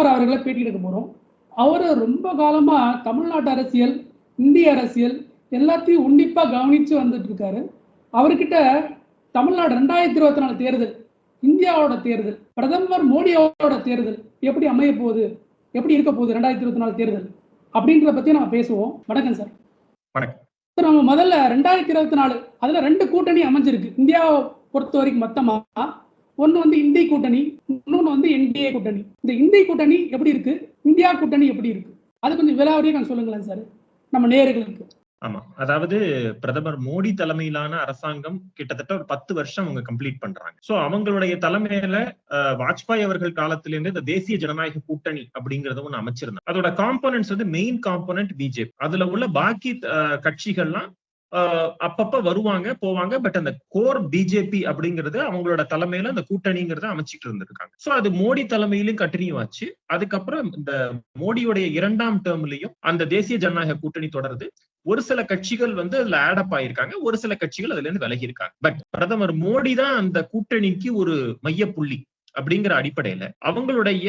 ஸ்ரீகுமார் அவர்களை பேட்டி எடுக்க போறோம். அவர் ரொம்ப காலமா தமிழ்நாட்டு அரசியல் இந்திய அரசியல் எல்லாத்தையும் உன்னிப்பா கவனிச்சு வந்துட்டு இருக்காரு. அவர்கிட்ட தமிழ்நாடு ரெண்டாயிரத்தி இருபத்தி நாலு தேர்தல் இந்தியாவோட தேர்தல் பிரதமர் மோடியோட தேர்தல் எப்படி அமைய போகுது எப்படி இருக்க போகுது ரெண்டாயிரத்தி இருபத்தி நாலு தேர்தல் அப்படின்றத பத்தி நம்ம பேசுவோம். வணக்கம் சார். வணக்கம். நம்ம முதல்ல ரெண்டாயிரத்தி இருபத்தி நாலு அதுல ரெண்டு கூட்டணி அமைஞ்சிருக்கு. இந்தியாவை பொறுத்த வரைக்கும் மொத்தமா ஒன்னு வந்து இந்திய கூட்டணி இன்னொன்னு வந்து என்டிஏ கூட்டணி. இந்த இந்திய கூட்டணி எப்படி இருக்கு? இந்தியா கூட்டணி எப்படி இருக்கு? அது கொஞ்சம் விலாவரியா கொஞ்சம் சொல்லுங்களேன் சார் நம்ம நேர்களுக்கு. ஆமா. அதாவது பிரதமர் மோடி தலைமையிலான அரசாங்கம் கிட்டத்தட்ட ஒரு பத்து வருஷம் அவங்க கம்ப்ளீட் பண்றாங்க. சோ அவங்களுடைய தலைமையில வாஜ்பாய் அவர்கள் காலத்திலிருந்து இந்த தேசிய ஜனநாயக கூட்டணி அப்படிங்கறத ஒண்ணு அமைச்சிருந்தாங்க. அதோட காம்போனன்ட்ஸ் வந்து மெயின் காம்போனன்ட் பிஜேபி அதுல உள்ள பாக்கி அஹ், கட்சிகள்லாம் அப்பப்ப வருவாங்க போவாங்க. பட் அந்த கோர் பிஜேபி அப்படிங்கிறது அவங்களோட தலைமையில அந்த கூட்டணிங்கிறத அமைச்சிட்டு இருந்திருக்காங்க. சோ அது மோடி தலைமையிலும் கண்டினியூ ஆச்சு. அதுக்கப்புறம் இந்த மோடியுடைய இரண்டாம் டேர்ம்லயும் அந்த தேசிய ஜனநாயக கூட்டணி தொடருது. ஒரு சில கட்சிகள் வந்து அதுல ஆடப் ஆயிருக்காங்க. ஒரு சில கட்சிகள் அதுல இருந்து விலகி இருக்காங்க பட் பிரதமர் மோடி தான் அந்த கூட்டணிக்கு ஒரு மைய புள்ளி அப்படிங்கிற அடிப்படையில அவங்களுடைய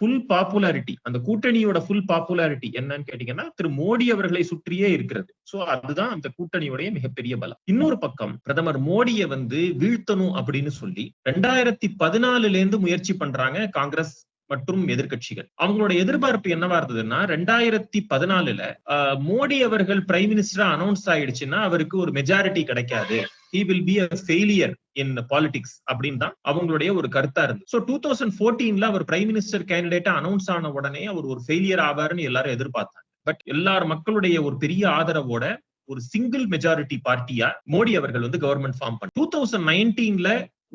ஃபுல் பாப்புலாரிட்டி அந்த கூட்டணியோட ஃபுல் பாப்புலாரிட்டி என்னன்னு கேட்டீங்கன்னா திரு மோடி அவர்களை சுற்றியே இருக்கிறது. சோ அதுதான் அந்த கூட்டணியுடைய மிகப்பெரிய பலம். இன்னொரு பக்கம் பிரதமர் மோடியை வந்து வீழ்த்தணும் அப்படின்னு சொல்லி ரெண்டாயிரத்தி பதினாலுல இருந்து முயற்சி பண்றாங்க காங்கிரஸ் மற்றும் எதிர்க்கட்சிகள். அவங்களோட எதிர்பார்ப்பு என்னவா இருந்ததுன்னா ரெண்டாயிரத்தி பதினாலுல ஆஹ், மோடி அவர்கள் பிரைம் மினிஸ்டரா அனௌன்ஸ் ஆயிடுச்சுன்னா அவருக்கு ஒரு மெஜாரிட்டி கிடைக்காது. He will be a failure in politics அப்படின்னு தான் அவங்களுடைய ஒரு கருத்தா இருந்து ஸோ டூ தௌசண்ட் ஃபோர்டீன்ல அவர் பிரைம் மினிஸ்டர் கேண்டிடேட்டா அனௌன்ஸ் ஆன உடனே அவர் ஒரு ஃபெயிலியர் ஆவாருன்னு எல்லாரும் எதிர்பார்த்தாங்க. பட் எல்லார் மக்களுடைய ஒரு பெரிய ஆதரவோட ஒரு சிங்கிள் மெஜாரிட்டி பார்ட்டியா மோடி அவர்கள் வந்து கவர்மெண்ட் ஃபார்ம் பண்ண டூ தௌசண்ட் நைன்டீன்ல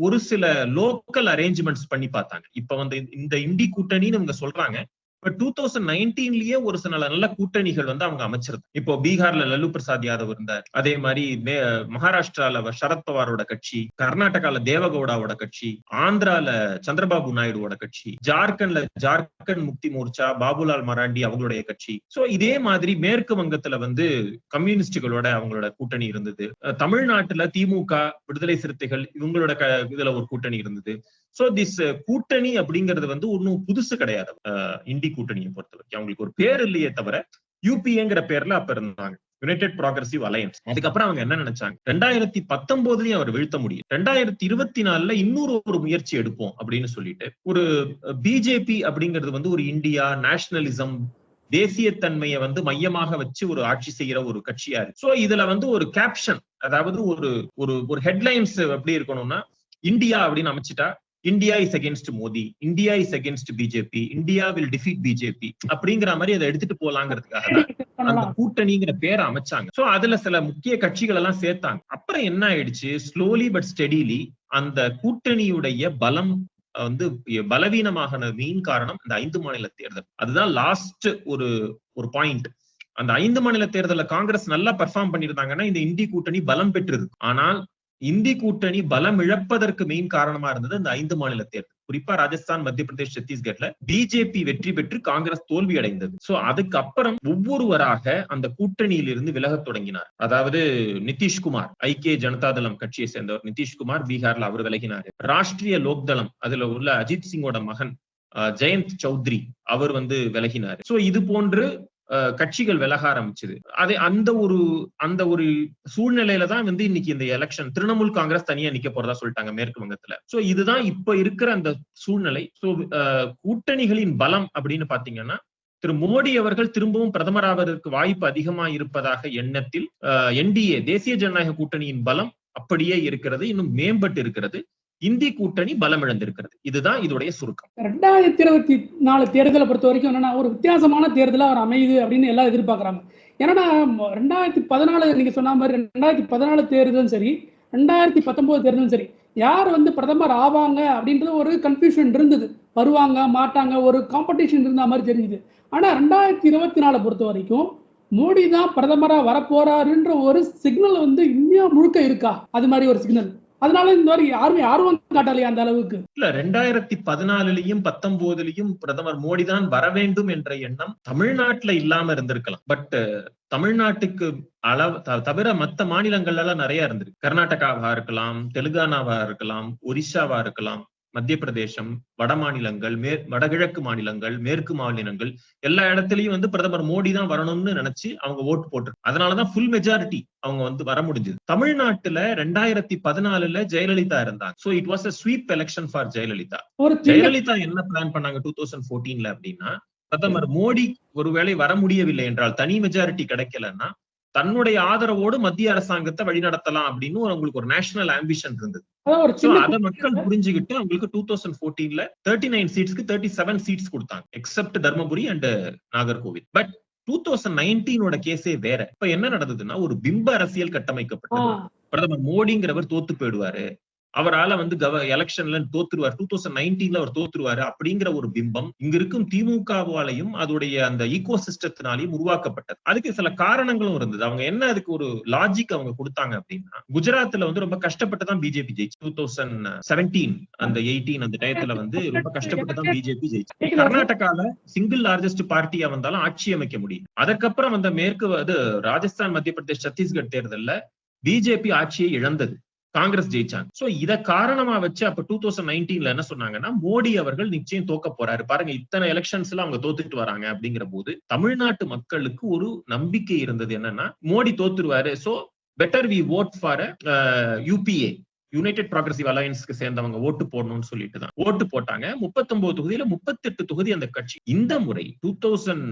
ஒரு சில லோக்கல் அரேஞ்ச்மெண்ட்ஸ் பண்ணி பார்த்தாங்க. இப்ப வந்து இந்த இண்டி கூட்டணின்னு இவங்க சொல்றாங்க. இப்ப டூ தௌசண்ட் நைன்டீன்லயே ஒரு சில நல்ல கூட்டணிகள் வந்து அவங்க அமைச்சிருந்தாங்க. இப்போ பீகார்ல லல்லு பிரசாத் யாதவ் இருந்தார். அதே மாதிரி மே- மகாராஷ்டிரால வ- சரத்பவாரோட கட்சி கர்நாடகால தேவகவுடாவோட கட்சி ஆந்திரால சந்திரபாபு நாயுடுவோட கட்சி ஜார்க்கண்ட்ல ஜார்க்கண்ட் முக்தி மோர்ச்சா பாபுலால் மராண்டி அவங்களுடைய கட்சி. சோ இதே மாதிரி மேற்கு வங்கத்துல வந்து கம்யூனிஸ்டுகளோட அவங்களோட கூட்டணி இருந்தது. தமிழ்நாட்டுல திமுக விடுதலை சிறுத்தைகள் இவங்களோட க- இதுல ஒரு கூட்டணி இருந்தது. சோ திஸ் uh, கூட்டணி அப்படிங்கிறது வந்து ஒன்னும் புதுசு கிடையாது. அஹ் இண்டி கூட்டணியை பொறுத்த வரைக்கும் அவங்களுக்கு ஒரு பேர் இல்லையே தவிர யூபிஏங்கிற பேர்ல அப்ப இருந்தாங்க. யுனைடெட் ப்ராகிரசிவ் அலையன்ஸ் அதுக்கப்புறம் அவங்க என்ன நினைச்சாங்க? ரெண்டாயிரத்தி பத்தொன்பதுலயும் அவர் வீழ்த்த முடியும். ரெண்டாயிரத்தி இருபத்தி நாலுல இன்னொரு ஒரு முயற்சி எடுப்போம் அப்படின்னு சொல்லிட்டு ஒரு பிஜேபி அப்படிங்கிறது வந்து ஒரு இந்தியா நேஷனலிசம் தேசியத்தன்மையை வந்து மையமாக வச்சு ஒரு ஆட்சி செய்யற ஒரு கட்சியா இருக்கு. சோ இதுல வந்து ஒரு கேப்ஷன் அதாவது ஒரு ஒரு ஒரு ஹெட்லைன்ஸ் எப்படி இருக்கணும்னா இந்தியா அப்படின்னு அமைச்சிட்டா India is against Modi India is against BJP India will defeat BJP அப்படிங்கிற மாதிரி அதை எடுத்துட்டு போலாங்கிறதுக்காக தான் அந்த கூட்டணிங்கிற பேரை அமைச்சாங்க. சோ அதுல சில முக்கிய கட்சிகள் எல்லாம் சேர்த்தாங்க. அப்புறம் என்ன ஆயிடுச்சு? ஸ்லோலி பட் ஸ்டெடிலி அந்த கூட்டணியுடைய பலம் வந்து பலவீனமான மெயின் காரணம் இந்த ஐந்து மாநில தேர்தல். அதுதான் லாஸ்ட் ஒரு ஒரு பாயிண்ட் அந்த ஐந்து மாநில தேர்தல்ல காங்கிரஸ் நல்லா பெர்ஃபார்ம் பண்ணிருந்தாங்கன்னா இந்த இந்தி கூட்டணி பலம் பெற்றிருக்கு ஆனால் இந்தி கூட்டணி பலம் இழப்பதற்கு மெயின் காரணமா இருந்தது இந்த ஐந்து மாநில தேர்தல். குறிப்பா ராஜஸ்தான் மத்திய பிரதேஷ் சத்தீஸ்கர்ல பிஜேபி வெற்றி பெற்று காங்கிரஸ் தோல்வி அடைந்தது. சோ அதுக்கப்புறம் ஒவ்வொருவராக அந்த கூட்டணியிலிருந்து விலகத் தொடங்கினார். அதாவது நிதிஷ்குமார் ஐக்கிய ஜனதா தளம் கட்சியை சேர்ந்தவர் நிதிஷ்குமார் பீகார்ல அவர் விலகினார். ராஷ்டிரிய லோக்தளம் அதுல உள்ள அஜித் சிங்கோட மகன் அஹ், ஜெயந்த் சௌத்ரி அவர் வந்து விலகினார். சோ இது போன்று கட்சிகள் விலக ஆரம்பிச்சது. அதே அந்த ஒரு அந்த ஒரு சூழ்நிலையில தான் வந்து இன்னைக்கு இந்த எலெக்ஷன் திரிணாமுல் காங்கிரஸ் தனியா நிக்க போறதா சொல்லிட்டாங்க மேற்கு வங்கத்துல. சோ இதுதான் இப்ப இருக்கிற அந்த சூழ்நிலை. சோ கூட்டணிகளின் பலம் அப்படின்னு பாத்தீங்கன்னா திரு மோடி அவர்கள் திரும்பவும் பிரதமராவதற்கு வாய்ப்பு அதிகமா இருப்பதாக எண்ணத்தில் என்டிஏ தேசிய ஜனநாயக கூட்டணியின் பலம் அப்படியே இருக்கிறது இன்னும் மேம்பட்டு இருக்கிறது. இந்தி கூட்டணி பலம் இழந்திருக்கிறது இதுதான் இதோடைய சுருக்கம். ரெண்டாயிரத்தி இருபத்தி நாலு தேர்தலை பொறுத்த வரைக்கும் என்னன்னா ஒரு வித்தியாசமான தேர்தலா அவர் அமையுது அப்படின்னு எல்லாம் எதிர்பார்க்கறாங்க. ஏன்னா ரெண்டாயிரத்தி பதினாலு நீங்க சொன்ன மாதிரி ரெண்டாயிரத்தி பதினாலு தேர்தலும் சரி ரெண்டாயிரத்தி பத்தொன்பது தேர்தலும் சரி யார் வந்து பிரதமர் ஆவாங்க அப்படின்றது ஒரு கன்ஃபியூஷன் இருந்தது. வருவாங்க மாட்டாங்க ஒரு காம்படிஷன் இருந்த மாதிரி தெரிஞ்சுது. ஆனா ரெண்டாயிரத்தி இருபத்தி நாலை பொறுத்த வரைக்கும் மோடி தான் பிரதமரா வரப்போறாருன்ற ஒரு சிக்னல் வந்து இந்தியா முழுக்க இருக்கா? அது மாதிரி ஒரு சிக்னல் அதனால இந்த மாதிரி யாருமே ஆர்வம் காட்டலையா அந்த அளவுக்கு? இல்ல ரெண்டாயிரத்தி பதினாலுலயும் பத்தொன்பதுலயும் பிரதமர் மோடி தான் வர வேண்டும் என்ற எண்ணம் தமிழ்நாட்டுல இல்லாம இருந்திருக்கலாம். பட் தமிழ்நாட்டுக்கு அளவு தவிர மத்த மாநிலங்கள்ல எல்லாம் நிறைய இருந்திருக்கு. கர்நாடகாவா இருக்கலாம் தெலுங்கானாவா இருக்கலாம் ஒரிசாவா இருக்கலாம். மத்திய பிரதேசம் வட மாநிலங்கள் மே வடகிழக்கு மாநிலங்கள் மேற்கு மாநிலங்கள் எல்லா இடத்துலயும் வந்து பிரதமர் மோடி தான் வரணும்னு நினைச்சு அவங்க ஓட்டு போட்டு அதனாலதான் ஃபுல் மெஜாரிட்டி அவங்க வந்து வர முடிஞ்சது. தமிழ்நாட்டுல ரெண்டாயிரத்தி பதினாலுல ஜெயலலிதா இருந்தாங்க. So it was a sweep election for Jayalalithaa. Jayalalithaa என்ன பிளான் பண்ணாங்க டூ தௌசண்ட் போர்டீன்ல அப்படின்னா பிரதமர் மோடி ஒருவேளை வர முடியவில்லை என்றால் தனி மெஜாரிட்டி கிடைக்கலன்னா தன்னுடைய ஆதரவோடு மத்திய அரசாங்கத்தை வழிநடத்தலாம் அப்படின்னு ஒரு அவங்களுக்கு ஒரு நேஷனல் ஆம்பிஷன் இருந்தது. அத மக்கள் புரிஞ்சுக்கிட்டு அவங்களுக்கு டூ தௌசண்ட் போர்டீன்ல தேர்ட்டி நைன் சீட்ஸ்க்கு தேர்ட்டி செவன் சீட்ஸ் கொடுத்தாங்க except Dharmapuri and Nagercoil. But two thousand நைன்டீனோட கேஸே வேற. இப்ப என்ன நடந்ததுன்னா ஒரு பிம்ப அரசியல் கட்டமைக்கப்பட்டது. பிரதமர் மோடிங்கிறவர் தோத்து போயிடுவாரு. அவரால வந்து கவ எலெக்ஷன்ல தோத்துருவார். டூ தௌசண்ட் நைன்டீன்ல அவர் தோத்துருவாரு அப்படிங்கிற ஒரு பிம்பம் இங்க இருக்கும் திமுகவாலையும் அதோடைய அந்த ஈகோ சிஸ்டத்தினாலையும் உருவாக்கப்பட்டது. அதுக்கு சில காரணங்களும் இருந்தது. அவங்க என்ன அதுக்கு ஒரு லாஜிக் அவங்க கொடுத்தாங்க அப்படின்னா குஜராத்ல வந்து ரொம்ப கஷ்டப்பட்டு தான் பிஜேபி ஜெயிச்சு டூ தௌசண்ட் செவன்டீன் அந்த எயிட்டீன் அந்த டயத்துல வந்து ரொம்ப கஷ்டப்பட்டு தான் பிஜேபி ஜெயிச்சு. கர்நாடகால சிங்கிள் லார்ஜஸ்ட் பார்ட்டியா வந்தாலும் ஆட்சி அமைக்க முடியும் அதுக்கப்புறம் அந்த மேற்கு அது ராஜஸ்தான் மத்திய பிரதேஷ் சத்தீஸ்கர் தேர்தல்ல பிஜேபி ஆட்சியை இழந்தது. காங்கிரஸ் ஜெயிச்சாங்க. சோ இத காரணமா வச்சு அப்ப டூ தௌசண்ட் நைன்டீன்ல என்ன சொன்னாங்கன்னா மோடி அவர்கள் நிச்சயம் தோக்க போறாரு. பாருங்க இத்தனை எலெக்ஷன்ஸ்ல அவங்க தோத்துட்டு வராங்க அப்படிங்கிற போது தமிழ்நாட்டு மக்களுக்கு ஒரு நம்பிக்கை இருந்தது என்னன்னா Modi தோத்துருவாரு. So better we vote for UPA united progressive அலையன்ஸ்க்கு சேர்ந்தவங்க ஓட்டு போடணும்னு சொல்லிட்டு தான் ஓட்டு போட்டாங்க. முப்பத்தொன்பது தொகுதியில முப்பத்தெட்டு தொகுதி அந்த கட்சி. இந்த முறை டூ தௌசண்ட்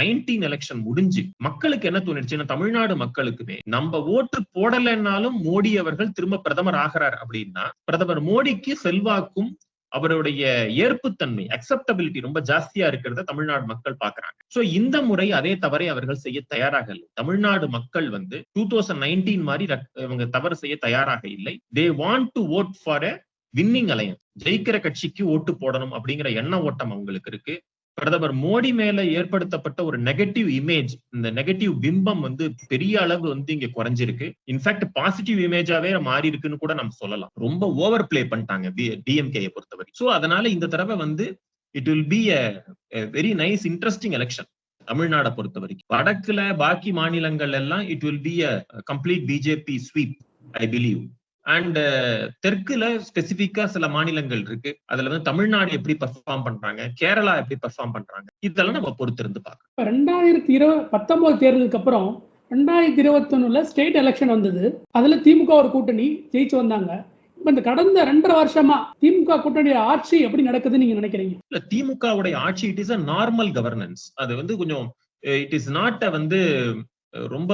நைன்டீன் எலெக்ஷன் முடிஞ்சு மக்களுக்கு என்ன தோணிடுச்சுன்னா தமிழ்நாடு மக்களுக்குமே நம்ம ஓட்டு போடலைன்னாலும் மோடி அவர்கள் திரும்ப பிரதமர் ஆகிறார் அப்படின்னா பிரதமர் மோடிக்கு செல்வாக்கும் அவருடைய ஏற்புத்தன்மை அக்செப்டபிலிட்டி ரொம்ப ஜாஸ்தியா இருக்கிறத தமிழ்நாடு மக்கள் பாக்குறாங்க. சோ இந்த முறை அதே தவறை அவர்கள் செய்ய தயாராக இல்லை. தமிழ்நாடு மக்கள் வந்து டூ தௌசண்ட் நைன்டீன் மாதிரி இவங்க தவறு செய்ய தயாராக இல்லை. They want to vote for a winning alliance ஜெயிக்கிற கட்சிக்கு ஓட்டு போடணும் அப்படிங்கிற எண்ண ஓட்டம் அவங்களுக்கு இருக்கு. பிரதமர் மோடி மேல ஏற்படுத்தப்பட்ட ஒரு நெகட்டிவ் இமேஜ் இந்த நெகட்டிவ் பிம்பம் வந்து பெரிய அளவு வந்து இங்க குறைஞ்சிருக்கு. இன்ஃபேக்ட் பாசிட்டிவ் இமேஜாவே மாறி இருக்குன்னு கூட நம்ம சொல்லலாம். ரொம்ப ஓவர் பிளே பண்ணிட்டாங்க டிஎம்கேயை பொறுத்தவரை. சோ அதனால இந்த தடவை வந்து it will be a very nice interesting election தமிழ்நாடை பொறுத்த வரைக்கும் வடக்குல பாக்கி மாநிலங்கள் எல்லாம் it will be a complete BJP sweep I believe and தெற்குல ஸ்பெசிபிக்கா சில மாநிலங்கள் இருக்கு. அதுல வந்து தமிழ்நாடு எப்படி பர்ஃபார்ம் பண்றாங்க? கேரளா எப்படி பர்ஃபார்ம் பண்றாங்க? இதெல்லாம் நம்ம பொறுத்திருந்து பார்க்கலாம் இப்ப ரெண்டாயிரத்தி இருபது பத்தொன்பது தேர்தலுக்கு அப்புறம் ரெண்டாயிரத்தி இருபத்தொன்னுல ஸ்டேட் எலெக்ஷன் வந்தது. அதுல திமுக ஒரு கூட்டணி ஜெயிச்சு வந்தாங்க. இப்ப இந்த கடந்த ரெண்டரை வருஷமா திமுக கூட்டணி ஆட்சி எப்படி நடக்குதுன்னு நீங்க நினைக்கிறீங்க? இல்ல திமுகவுடைய ஆட்சி it is a normal governance அது வந்து கொஞ்சம் இட் இஸ் நாட் வந்து ரொம்ப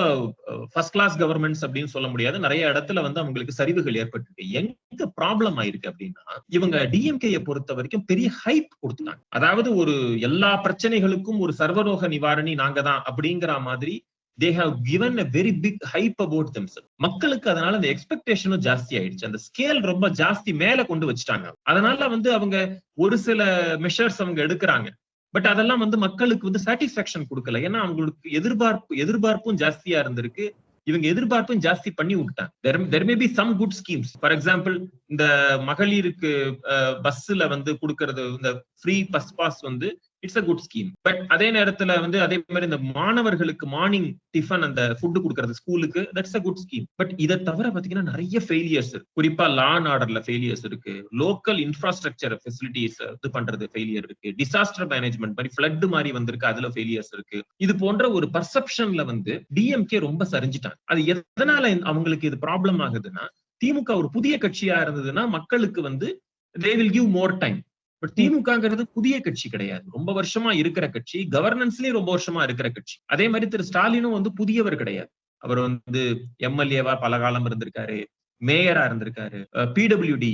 ஃபர்ஸ்ட் கிளாஸ் கவர்மெண்ட்ஸ் அப்படின்னு சொல்ல முடியாது. நிறைய இடத்துல வந்து அவங்களுக்கு சரிவுகள் ஏற்பட்டிருக்கு. எங்க ப்ராப்ளம் ஆயிருக்கு அப்படின்னா இவங்க டிஎம்கேயை பொறுத்த வரைக்கும் பெரிய ஹைப் கொடுத்துட்டாங்க. அதாவது ஒரு எல்லா பிரச்சனைகளுக்கும் ஒரு சர்வரோக நிவாரணி நாங்க தான் அப்படிங்கிற மாதிரி they have given a very big hype about themselves மக்களுக்கு அதனால அந்த எக்ஸ்பெக்டேஷனும் ஜாஸ்தி ஆயிடுச்சு. அந்த ஸ்கேல் ரொம்ப ஜாஸ்தி மேல கொண்டு வச்சுட்டாங்க. அதனால வந்து அவங்க ஒரு சில மெஷர்ஸ் அவங்க எடுக்கிறாங்க. பட் அதெல்லாம் வந்து மக்களுக்கு வந்து சாட்டிஸ்பாக்சன் கொடுக்கல. ஏன்னா அவங்களுக்கு எதிர்பார்ப்பு எதிர்பார்ப்பும் ஜாஸ்தியா இருந்திருக்கு. இவங்க எதிர்பார்ப்பும் ஜாஸ்தி பண்ணி விட்டாங்க there may be some good schemes for example இந்த மகளிருக்கு பஸ்ல வந்து கொடுக்கறது இந்த ஃப்ரீ பஸ் பாஸ் வந்து it's a good scheme but அதே நேரத்துல வந்து அதே மாதிரி இந்த மாணவர்களுக்கு மார்னிங் டிஃபன் அந்த ஃபுட் கொடுக்கறது ஸ்கூலுக்கு that's a good scheme but இதை தவிர பாத்தீங்கன்னா நிறைய ஃபெயிலியர்ஸ் இருக்கு. குறிப்பா லா அண்ட் ஆர்டர்ல ஃபெயிலியர்ஸ் இருக்கு. லோக்கல் இன்ஃப்ராஸ்ட்ரக்சர் ஃபெசிலிட்டிஸ் இது பண்றது ஃபெயிலியர் இருக்கு. டிசாஸ்டர் மேனேஜ்மெண்ட் மாதிரி ஃபிளட் மாதிரி வந்திருக்கு அதுல ஃபெயிலியர்ஸ் இருக்கு. இது போன்ற ஒரு பர்செப்ஷன்ல வந்து டிஎம்கே ரொம்ப சரிஞ்சிட்டாங்க. அது எதனால அவங்களுக்கு இது ப்ராப்ளம் ஆகுதுன்னா திமுக ஒரு புதிய கட்சியா இருந்ததுன்னா மக்களுக்கு வந்து they will give more time but திமுகங்கிறது புதிய கட்சி கிடையாது. ரொம்ப வருஷமா இருக்கிற கட்சி கவர்னன்ஸ்லயும் ரொம்ப வருஷமா இருக்கிற கட்சி. அதே மாதிரி திரு ஸ்டாலினும் வந்து புதியவர் கிடையாது. அவர் வந்து எம்எல்ஏவா பல காலம் இருந்திருக்காரு மேயரா இருந்திருக்காரு பிடபிள்யூடி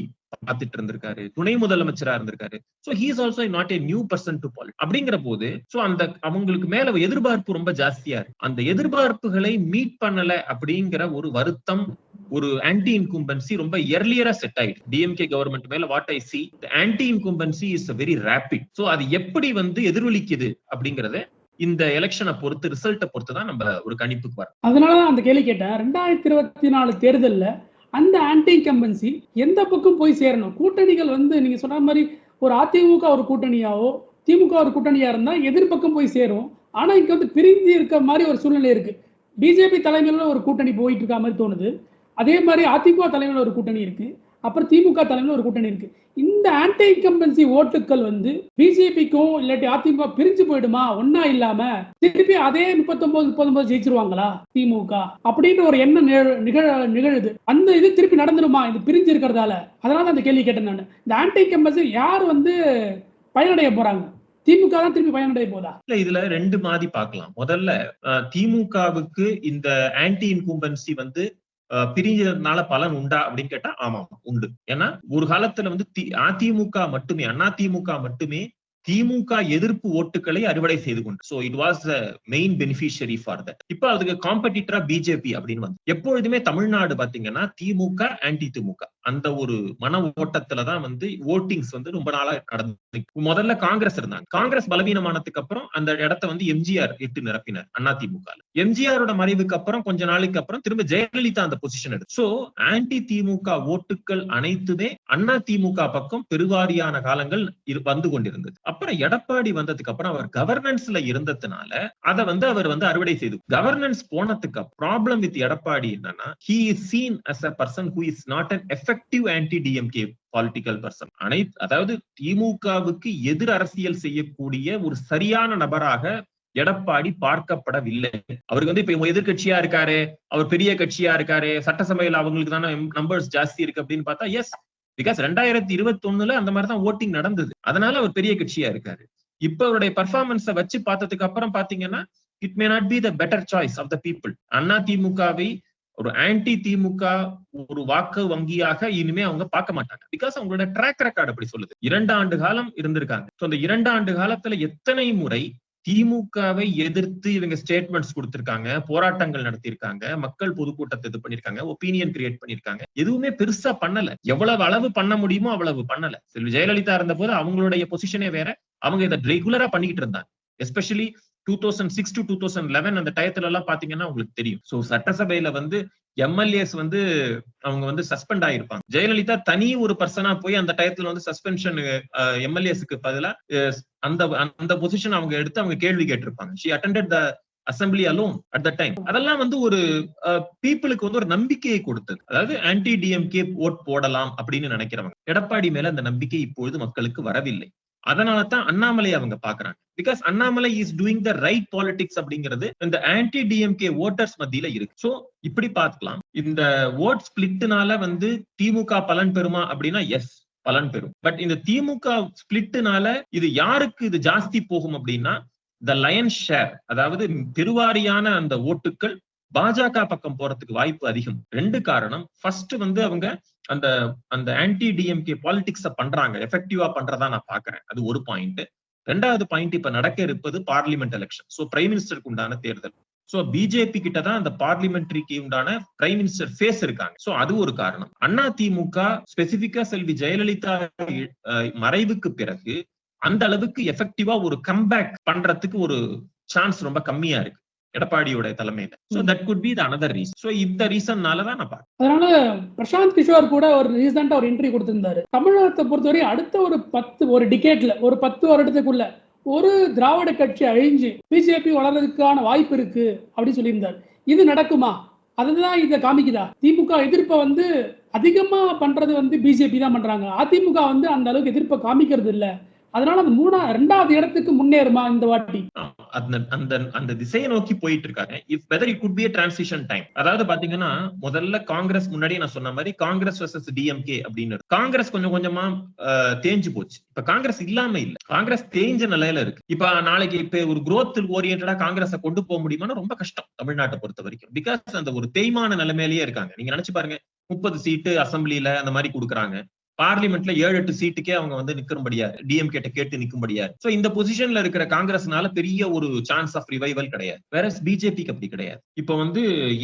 பார்த்துட்டு இருந்திருக்காரு துணை முதலமைச்சரா இருந்திருக்காரு. So he's also not a new person to பாலிட் அப்படிங்கிற போது சோ அந்த அவங்களுக்கு மேல எதிர்பார்ப்பு ரொம்ப ஜாஸ்தியா இருக்கு. அந்த எதிர்பார்ப்புகளை மீட் பண்ணல அப்படிங்கிற ஒரு வருத்தம் ஒரு ஆன்டி இன்கும்பன்சி ரொம்ப எர்லியரா செட் ஆயிடுது டிஎம்கே கவர்மெண்ட் மேல what I see anti incumbency is very rapid so அது எப்படி வந்து எதிரொலிக்குது அப்படிங்கறத இந்த எலெக்ஷனை பொறுத்து ரிசல்ட்டை பொறுத்து தான் நம்ம ஒரு கணிப்புக்கு வரோம் அதனாலதான் அந்த கேள்வி கேட்டேன். ரெண்டாயிரத்தி இருபத்தி நாலு தேர்தல்ல அந்த ஆன்டி இன்கம்பன்சி எந்த பக்கம் போய் சேரணும்? கூட்டணிகள் வந்து நீங்க சொன்ன மாதிரி ஒரு அதிமுக ஒரு கூட்டணியாவோ திமுக ஒரு கூட்டணியா இருந்தா எதிர்பக்கம் போய் சேரும். ஆனா இங்க வந்து பிரிஞ்சு இருக்க மாதிரி ஒரு சூழ்நிலை இருக்கு. பிஜேபி தலைமையில ஒரு கூட்டணி போயிட்டு இருக்க மாதிரி தோணுது. அதே மாதிரி அதிமுக தலைமையில் ஒரு கூட்டணி இருக்கு. அப்புறம் திமுக தலைமையில் ஒரு கூட்டணி இருக்கு. இந்த ஆன்டி இன்கம்பன்சி ஓட்டுக்கள் வந்து பிஜேபிக்கும் இல்லாட்டி அதிமுக பிரிஞ்சு போயிடுமா? ஒன்னா இல்லாம திருப்பி அதே முப்பத்தொன்பது முப்பத்தொன்பது ஜெயிச்சிருவாங்களா திமுக? அப்படின்ற ஒரு எண்ணம் நிகழ நிகழ- நிகழுது. அந்த இது திருப்பி நடந்துருமா? இது பிரிஞ்சு இருக்கிறதால. அதனால தான் அந்த கேள்வி கேட்டேன் நான். இந்த ஆன்டி இன்கம்பன்சி யார் வந்து பயனடைய போறாங்க? திமுக தான் திருப்பி பயனடைய போதா? இல்ல இதுல ரெண்டு மாதிரி பார்க்கலாம். முதல்ல திமுகவுக்கு இந்த ஆன்டி இன்கும்பன்சி வந்து பிரிஞ்சதுனால பலன் உண்டா அப்படின்னு கேட்டா ஆமா உண்டு. ஏன்னா ஒரு காலத்துல வந்து தி- அதிமுக மட்டுமே அதிமுக மட்டுமே திமுக எதிர்ப்பு ஓட்டுகளை அறுவடை செய்து கொண்டு. So it was main beneficiary for that இப்ப அதுக்கு காம்படிட்டரா பிஜேபி அப்படின்னு வந்து எப்பொழுதுமே தமிழ்நாடு பாத்தீங்கன்னா திமுக ஆன்டி திமுக அந்த ஒரு மன ஓட்டத்துலதான் வந்து ஓட்டிங்ஸ் வந்து ரொம்ப நாளா நடந்து முதல்ல காங்கிரஸ் இருந்தாங்க. காங்கிரஸ் பலவீனமானதுக்கு அப்புறம் அந்த இடத்த வந்து எம்ஜிஆர் இட்டு நிரப்பினார் அண்ணா திமுக எம்ஜிஆரோட மறைவுக்கு அப்புறம் கொஞ்ச நாளைக்கு அப்புறம் திரும்ப ஜெயலலிதா அந்த பொசிஷன் எடுத்து. சோ ஆன்டி திமுக ஓட்டுகள் அனைத்துமே அண்ணா திமுக பக்கம் பெருவாரியான காலங்கள் வந்து கொண்டிருந்தது. அப்புறம் எடப்பாடி வந்ததுக்கு அப்புறம் அவர் கவர்னன்ஸ்ல இருந்ததுனால அதை வந்து அவர் வந்து அறுவடை செய்து. கவர்னன்ஸ் போனதுக்கு ப்ராப்ளம் வித் எடப்பாடி என்னன்னா he is seen as a person who is not an F effective anti DMK political person அனைத்து அதாவது திமுகவுக்கு எதிர் அரசியல் செய்யக்கூடிய ஒரு சரியான நபராக எடப்பாடி பார்க்கப்படவில்லை. அவருக்கு வந்து இப்ப எதிர்கட்சியா இருக்காரு அவர் பெரிய கட்சியா இருக்காரு சட்டசபையில் அவங்களுக்கு தானே நம்பர்ஸ் ஜாஸ்தி இருக்கு அப்படின்னு பார்த்தா எஸ் பிகாஸ் ரெண்டாயிரத்தி இருபத்தி ஒண்ணுல அந்த மாதிரிதான் ஓட்டிங் நடந்தது. அதனால அவர் பெரிய கட்சியா இருக்காரு. இப்ப அவருடைய பர்ஃபார்மன்ஸை வச்சு பார்த்ததுக்கு அப்புறம் பாத்தீங்கன்னா it may not be the better choice of the people Anna திமுகவை ஒரு ஆன்டி திமுக ஒரு வாக்கு வங்கியாக இனிமே அவங்க பார்க்க மாட்டாங்க. பிகாஸ் அவங்களோட ட்ராக் ரெக்கார்டு அப்படி சொல்லுது. இரண்டு ஆண்டு காலம் இருந்திருக்காங்க. ஸோ அந்த இரண்டு ஆண்டு காலத்துல எத்தனை முறை திமுகவை எதிர்த்து இவங்க ஸ்டேட்மெண்ட்ஸ் கொடுத்திருக்காங்க போராட்டங்கள் நடத்தியிருக்காங்க மக்கள் பொதுக்கூட்டத்தை இது பண்ணிருக்காங்க ஒப்பீனியன் கிரியேட் பண்ணிருக்காங்க எதுவுமே பெருசா பண்ணல. எவ்வளவு அளவு பண்ண முடியுமோ அவ்வளவு பண்ணல. செல்வி ஜெயலலிதா இருந்த போது அவங்களுடைய பொசிஷனே வேற. அவங்க இதை ரெகுலரா பண்ணிக்கிட்டு இருந்தாங்க. Especially two thousand six to two thousand eleven அந்த டயத்துல எல்லாம் பாத்தீங்கன்னா உங்களுக்கு தெரியும். சோ சட்டசபையில வந்து எம்எல்ஏஸ் வந்து அவங்க வந்து சஸ்பெண்ட் ஆயிருப்பாங்க. ஜெயலலிதா தனி ஒரு பர்சனா போய் அந்த டயத்துல வந்து சஸ்பென்ஷன் எம்எல்ஏஸ்க்கு பதிலா அஹ், அந்த அந்த பொசிஷன் அவங்க எடுத்து அவங்க கேள்வி கேட்டிருப்பாங்க. She attended the assembly alone at the time அதெல்லாம் வந்து ஒரு பீப்புளுக்கு வந்து ஒரு நம்பிக்கையை கொடுத்தது. அதாவது ஆன்டி டிஎம்கே ஓட் போடலாம் அப்படின்னு நினைக்கிறவங்க. எடப்பாடி மேல அந்த நம்பிக்கை இப்பொழுது மக்களுக்கு வரவில்லை. அதனால தான் அண்ணாமலை அவங்க பாக்குறாங்க. Because Annamalai is doing the right politics அப்படிங்கிறது இந்த ஆன்டி டிஎம்கே ஓட்டர்ஸ் மத்தியில இருக்கு. சோ இப்படி பார்க்கலாம் இந்த ஓட் ஸ்பிளிட்னால வந்து திமுக பலன் பெறுமா அப்படின்னா எஸ் பலன் பெறும். பட் இந்த திமுக ஸ்பிளிட்னால இது யாருக்கு இது ஜாஸ்தி போகும் அப்படின்னா த லயன் ஷேர் அதாவது பெருவாரியான அந்த ஓட்டுக்கள் பாஜக பக்கம் போறதுக்கு வாய்ப்பு அதிகம். ரெண்டு காரணம். ஃபர்ஸ்ட் வந்து அவங்க அந்த அந்த ஆன்டி டிஎம்கே பாலிடிக்ஸ பண்றாங்க. எஃபெக்டிவா பண்றதா நான் பாக்குறேன். அது ஒரு பாயிண்ட் ரெண்டாவது பாயிண்ட் இப்ப நடக்க இருப்பது பார்லிமெண்ட் எலெக்ஷன் சோ பிரைம் மினிஸ்டருக்கு உண்டான தேர்தல். சோ பிஜேபி கிட்ட தான் அந்த பார்லிமெண்ட்ரிக்கு உண்டான பிரைம் மினிஸ்டர் ஃபேஸ் இருக்காங்க. சோ அது ஒரு காரணம். அண்ணா திமுக ஸ்பெசிபிக்கா செல்வி ஜெயலலிதா அஹ், மறைவுக்கு பிறகு அந்த அளவுக்கு எஃபெக்டிவா ஒரு கம்பேக் பண்றதுக்கு ஒரு சான்ஸ் ரொம்ப கம்மியா இருக்கு. எடப்பாடியோட தலைமையில. So that could be the another reason so இந்த ரீசன்னால தான் நான் பாக்குறேன் அதனால பிரசாந்த் கிஷோர் கூட ஒரு ரீசெண்டா ஒரு இன்டர்வியூ கொடுத்திருந்தாரு. தமிழகத்தை பொறுத்தவரை அடுத்த ஒரு பத்து ஒரு டிகேட்ல ஒரு பத்து வருடத்துக்குள்ள ஒரு திராவிட கட்சி அழிஞ்சு பிஜேபி வளர்றதுக்கான வாய்ப்பு இருக்கு அப்படின்னு சொல்லியிருந்தார். இது நடக்குமா? அதுதான் இதை காமிக்குதா? திமுக எதிர்ப்பை வந்து அதிகமா பண்றது வந்து பிஜேபி தான் பண்றாங்க. அதிமுக வந்து அந்த அளவுக்கு எதிர்ப்பை காமிக்கிறது இல்ல. அதனால அந்த மூணா ரெண்டாவது இடத்துக்கு முன்னேறுமா இந்த வாட்டி? அந்த அந்த அந்த திசையை நோக்கி போயிட்டு இருக்காங்க. If whether it could be transition time அதாவது பாத்தீங்கன்னா முதல்ல காங்கிரஸ் முன்னாடி நான் சொன்ன மாதிரி காங்கிரஸ் வர்சஸ் டிஎம்கே அப்படின்னு காங்கிரஸ் கொஞ்சம் கொஞ்சமா தேஞ்சு போச்சு. இப்ப காங்கிரஸ் இல்லாம இல்ல. காங்கிரஸ் தேஞ்ச நிலையில இருக்கு. இப்ப நாளைக்கு இப்ப ஒரு குரோத் ஓரியன்டா காங்கிரஸ் கொண்டு போக முடியுமான்னு ரொம்ப கஷ்டம் தமிழ்நாட்டை பொறுத்த வரைக்கும். பிகாஸ் அந்த ஒரு தேய்மான நிலைமையிலேயே இருக்காங்க. நீங்க நினைச்சு பாருங்க முப்பது சீட்டு அசம்பிளில அந்த மாதிரி கொடுக்குறாங்க. பார்லிமெண்ட்ல ஏழு எட்டு சீட்டுக்கே அவங்க வந்து நிற்கும்படியா டிஎம் கேட்ட கேட்டு நிக்கும்படியா சோ இந்த பொசிஷன்ல இருக்கிற காங்கிரஸ்னால பெரிய ஒரு சான்ஸ் ஆஃப் ரிவைவல் கிடையாது. வேற பிஜேபிக்கு அப்படி கிடையாது. இப்ப வந்து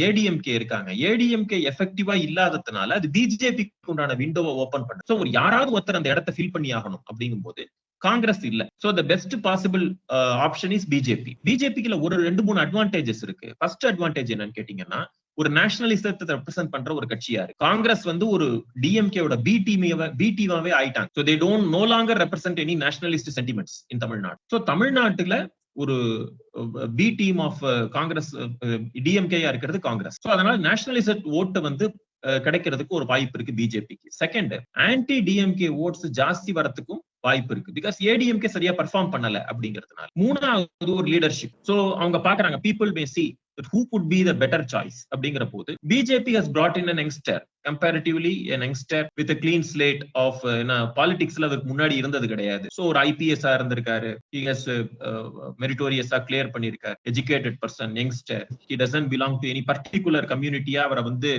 ஏடிஎம்கே இருக்காங்க. ஏடிஎம்கே எஃபெக்டிவா இல்லாததுனால அது பிஜேபிக்கு உண்டான விண்டோவை ஓபன் பண்ண. சோ ஒரு யாராவது ஒருத்தர் அந்த இடத்த ஃபில் பண்ணி ஆகணும் அப்படிங்கும் போது காங்கிரஸ் இல்ல. So the best possible option is BJP பிஜேபிக்குல ஒரு ரெண்டு மூணு அட்வான்டேஜஸ் இருக்கு. ஃபர்ஸ்ட் அட்வான்டேஜ் என்னன்னு கேட்டீங்கன்னா ஒரு நேஷனலிசத்தை ரெப்ரசென்ட் பண்ற ஒரு கட்சியா இருக்கு காங்கிரஸ் வந்து ஒரு டிஎம்கேவோட பி டீமாவே பி டீமாவே ஆயிட்டாங்க. So they don't no longer represent any nationalist sentiments in Tamil Nadu so தமிழ்நாட்டுல ஒரு பி டீம் ஆஃப் காங்கிரஸ் டிஎம்கேயா இருக்கிறது காங்கிரஸ். ஸோ அதனால நேஷனலிசட் ஓட்டு வந்து கிடைக்கிறதுக்கு ஒரு வாய்ப்பு இருக்கு பிஜேபிக்கு செகண்ட் ஆன்டி டிஎம்கே ஓட்ஸ் ஜாஸ்தி வரத்துக்கும் வாய்ப்பு இருக்கு. பிகாஸ் ஏடிஎம்கே சரியா பர்ஃபார்ம் பண்ணல அப்படிங்கிறதுனால. மூணாவது ஒரு லீடர்ஷிப் சோ அவங்க பாக்குறாங்க people may see who could be the better choice அப்படிங்கிற போது BJP has brought in an youngster. Comparatively an with clean a of uh, என்ன பாலிடிக்ஸ்ல அதுக்கு முன்னாடி இருந்தது கிடையாது. சோ ஒரு ஐபிஎஸ்ஆ இருந்திருக்காரு. He has மெரிட்டோரியஸா கிளியர் பண்ணிருக்காரு educated person youngster he doesn't belong to any particular கம்யூனிட்டியா அவரை வந்து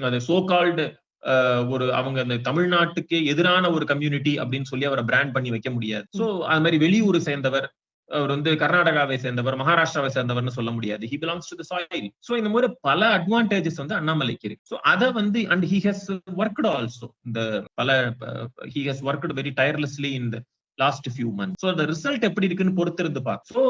அந்த சோ கால்டு uh, ஒரு அவங்க அந்த தமிழ்நாட்டுக்கு எதிரான ஒரு கம்யூனிட்டி அப்படின்னு சொல்லி அவரை பிராண்ட் பண்ணி வைக்க முடியாது. சோ அது மாதிரி வெளியூரை சேர்ந்தவர் அவர் வந்து கர்நாடகாவை சேர்ந்தவர் மகாராஷ்டிராவை சேர்ந்தவர்னு சொல்ல முடியாது. He belongs to soil so இந்த மாதிரி பல அட்வான்டேஜஸ் வந்து அண்ணாமலைக்கு இருக்கு. சோ அத வந்து and he has worked also இந்த பல he has worked very tirelessly இந்த லாஸ்ட் ஃபியூ மந்த் ஸோ அந்த ரிசல்ட் எப்படி இருக்குன்னு பொறுத்திருந்து பார்க்க ஸோ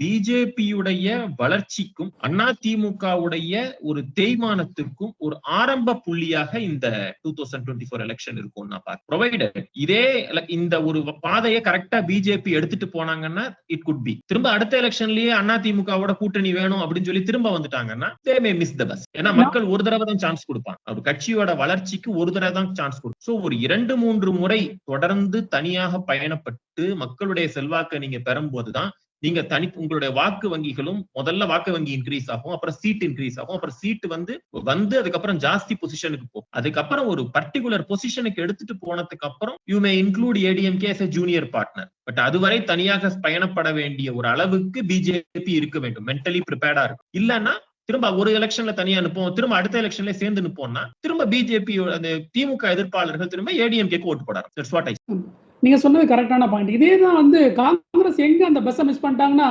பிஜேபியுடைய uh, வளர்ச்சிக்கும் அண்ணா திமுகவுடைய ஒரு தேய்மானத்திற்கும் ஒரு ஆரம்ப புள்ளியாக இந்த two thousand twenty four election இருக்கும் நான் பார்க்க ப்ரொவைடட் இதே இந்த ஒரு பாதையை கரெக்டா பிஜேபி எடுத்துட்டு போனாங்கன்னா இட் குட் பி திரும்ப அடுத்த எலெக்ஷன்லயே அண்ணா திமுகவோட கூட்டணி வேணும் அப்படின்னு சொல்லி திரும்ப வந்துட்டாங்கன்னா தே மே மிஸ் த பஸ் ஏன்னா மக்கள் ஒரு தடவை தான் சான்ஸ் கொடுப்பாங்க. ஒரு கட்சியோட வளர்ச்சிக்கு ஒரு தடவை தான் சான்ஸ் கொடுக்கும் ஸோ ஒரு இரண்டு மூன்று முறை தொடர்ந்து தனியாக பயணப்பட்டு மக்களுடைய செல்வாக்கை நீங்க பெறும்போதுதான் நீங்க தனி உங்களுடைய வாக்கு வங்கிகளும் முதல்ல வாக்கு வங்கி இன்க்ரீஸ் ஆகும் அப்புறம் சீட் இன்க்ரீஸ் ஆகும் அப்புறம் சீட் வந்து வந்து அதுக்கப்புறம் ஜாஸ்தி பொசிஷனுக்கு போகும். அதுக்கப்புறம் ஒரு பர்டிகுலர் பொசிஷனுக்கு எடுத்துட்டு போனதுக்கு அப்புறம் you may include ADMK as junior partner but அதுவரை தனியாக பயணப்பட வேண்டிய ஒரு அளவுக்கு பிஜேபி இருக்க வேண்டும். மென்டலி ப்ரிப்பேர்டா இருக்கும். இல்லைன்னா திரும்ப ஒரு எலெக்ஷன்ல தனியா அனுப்போம் திரும்ப அடுத்த எலெக்ஷன்ல சேர்ந்து அனுப்போம்னா திரும்ப பிஜேபி அந்த திமுக எதிர்ப்பாளர்கள் திரும்ப ஏடிஎம்கேக்கு ஓட்டு போடாரு நீங்க சொன்னது கரெக்டான பாயிண்ட் இதே தான் வந்து காங்கிரஸ் எங்க அந்த பஸ்ஸை மிஸ் பண்ணிட்டாங்கன்னா